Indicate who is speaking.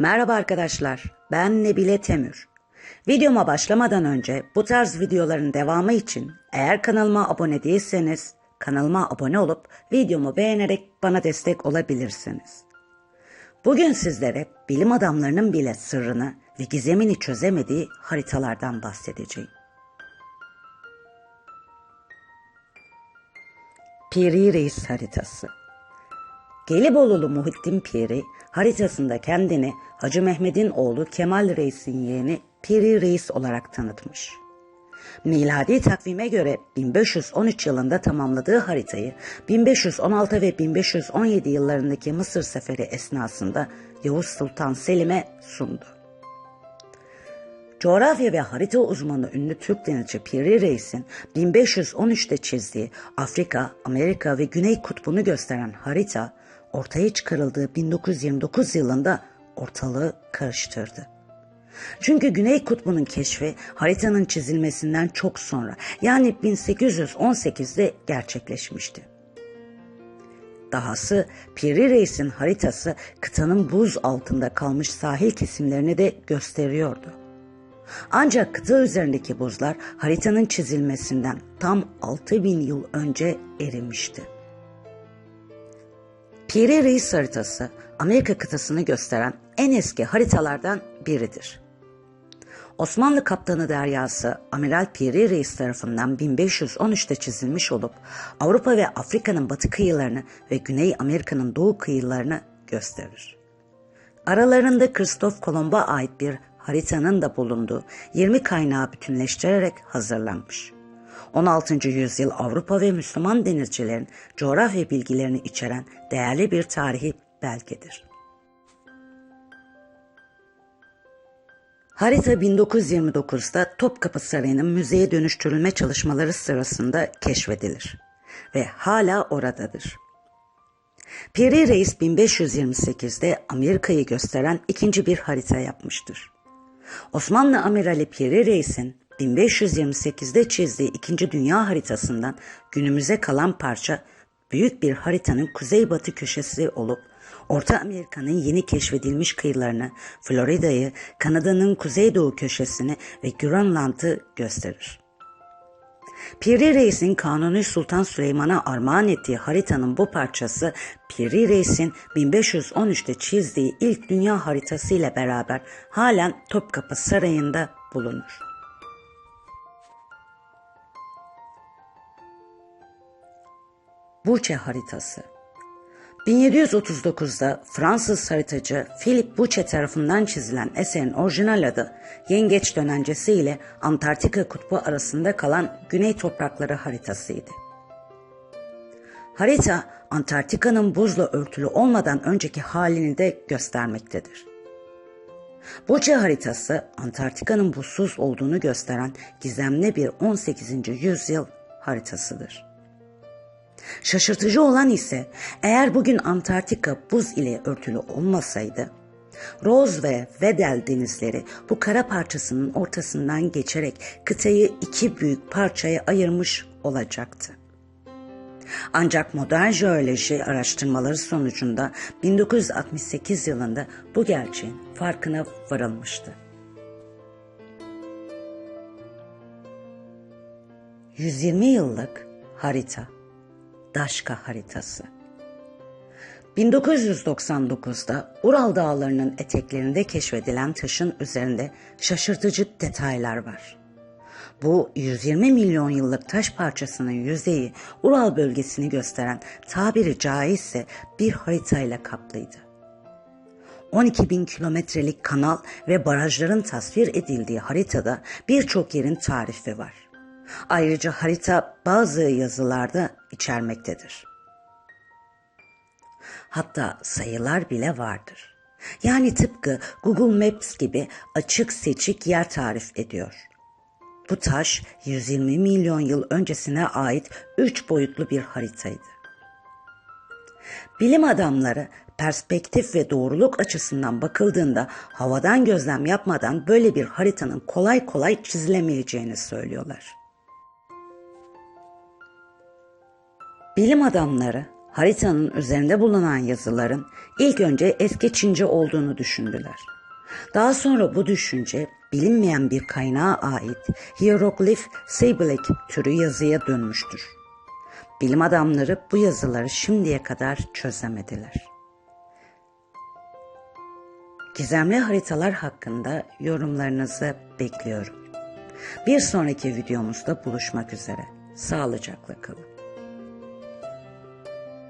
Speaker 1: Merhaba arkadaşlar, ben Nebile Temür. Videoma başlamadan önce bu tarz videoların devamı için eğer kanalıma abone değilseniz kanalıma abone olup videomu beğenerek bana destek olabilirsiniz. Bugün sizlere bilim adamlarının bile sırrını ve gizemini çözemediği haritalardan bahsedeceğim. Piri Reis haritası Gelibolulu Muhittin Piri haritasında kendini Hacı Mehmet'in oğlu Kemal Reis'in yeğeni Piri Reis olarak tanıtmış. Miladi takvime göre 1513 yılında tamamladığı haritayı 1516 ve 1517 yıllarındaki Mısır seferi esnasında Yavuz Sultan Selim'e sundu. Coğrafya ve harita uzmanı ünlü Türk denizci Piri Reis'in 1513'te çizdiği Afrika, Amerika ve Güney Kutbu'nu gösteren harita ortaya çıkarıldığı 1929 yılında ortalığı karıştırdı. Çünkü Güney Kutbu'nun keşfi haritanın çizilmesinden çok sonra yani 1818'de gerçekleşmişti. Dahası Piri Reis'in haritası kıtanın buz altında kalmış sahil kesimlerini de gösteriyordu. Ancak kıta üzerindeki buzlar haritanın çizilmesinden tam 6000 yıl önce erimişti. Piri Reis haritası Amerika kıtasını gösteren en eski haritalardan biridir. Osmanlı kaptanı deryası Amiral Piri Reis tarafından 1513'te çizilmiş olup Avrupa ve Afrika'nın batı kıyılarını ve Güney Amerika'nın doğu kıyılarını gösterir. Aralarında Kristof Kolomb'a ait bir haritanın da bulunduğu 20 kaynağı bütünleştirerek hazırlanmış. 16. yüzyıl Avrupa ve Müslüman denizcilerin coğrafya bilgilerini içeren değerli bir tarihi belgedir. Harita 1929'da Topkapı Sarayı'nın müzeye dönüştürülme çalışmaları sırasında keşfedilir ve hala oradadır. Piri Reis 1528'de Amerika'yı gösteren ikinci bir harita yapmıştır. Osmanlı Amirali Piri Reis'in 1528'de çizdiği ikinci dünya haritasından günümüze kalan parça büyük bir haritanın kuzeybatı köşesi olup Orta Amerika'nın yeni keşfedilmiş kıyılarını, Florida'yı, Kanada'nın kuzeydoğu köşesini ve Grönland'ı gösterir. Piri Reis'in Kanuni Sultan Süleyman'a armağan ettiği haritanın bu parçası Piri Reis'in 1513'te çizdiği ilk dünya haritası ile beraber halen Topkapı Sarayı'nda bulunur. Burçe haritası 1739'da Fransız haritacı Philip Buche tarafından çizilen eserin orijinal adı Yengeç Dönencesi ile Antarktika kutbu arasında kalan güney toprakları haritasıydı. Harita Antarktika'nın buzla örtülü olmadan önceki halini de göstermektedir. Buche haritası Antarktika'nın buzsuz olduğunu gösteren gizemli bir 18. yüzyıl haritasıdır. Şaşırtıcı olan ise eğer bugün Antarktika buz ile örtülü olmasaydı, Roz ve Wedel denizleri bu kara parçasının ortasından geçerek kıtayı iki büyük parçaya ayırmış olacaktı. Ancak modern jeoloji araştırmaları sonucunda 1968 yılında bu gerçeğin farkına varılmıştı. 120 yıllık harita Daşka haritası. 1999'da Ural Dağları'nın eteklerinde keşfedilen taşın üzerinde şaşırtıcı detaylar var. Bu 120 milyon yıllık taş parçasının yüzeyi Ural bölgesini gösteren tabiri caizse bir haritayla kaplıydı. 12 bin kilometrelik kanal ve barajların tasvir edildiği haritada birçok yerin tarifi var. Ayrıca harita bazı yazılarda içermektedir. Hatta sayılar bile vardır. Yani tıpkı Google Maps gibi açık seçik yer tarif ediyor. Bu taş 120 milyon yıl öncesine ait üç boyutlu bir haritaydı. Bilim adamları perspektif ve doğruluk açısından bakıldığında havadan gözlem yapmadan böyle bir haritanın kolay kolay çizilemeyeceğini söylüyorlar. Bilim adamları haritanın üzerinde bulunan yazıların ilk önce eski Çince olduğunu düşündüler. Daha sonra bu düşünce bilinmeyen bir kaynağa ait hieroglif Seibelek türü yazıya dönmüştür. Bilim adamları bu yazıları şimdiye kadar çözemediler. Gizemli haritalar hakkında yorumlarınızı bekliyorum. Bir sonraki videomuzda buluşmak üzere. Sağlıcakla kalın.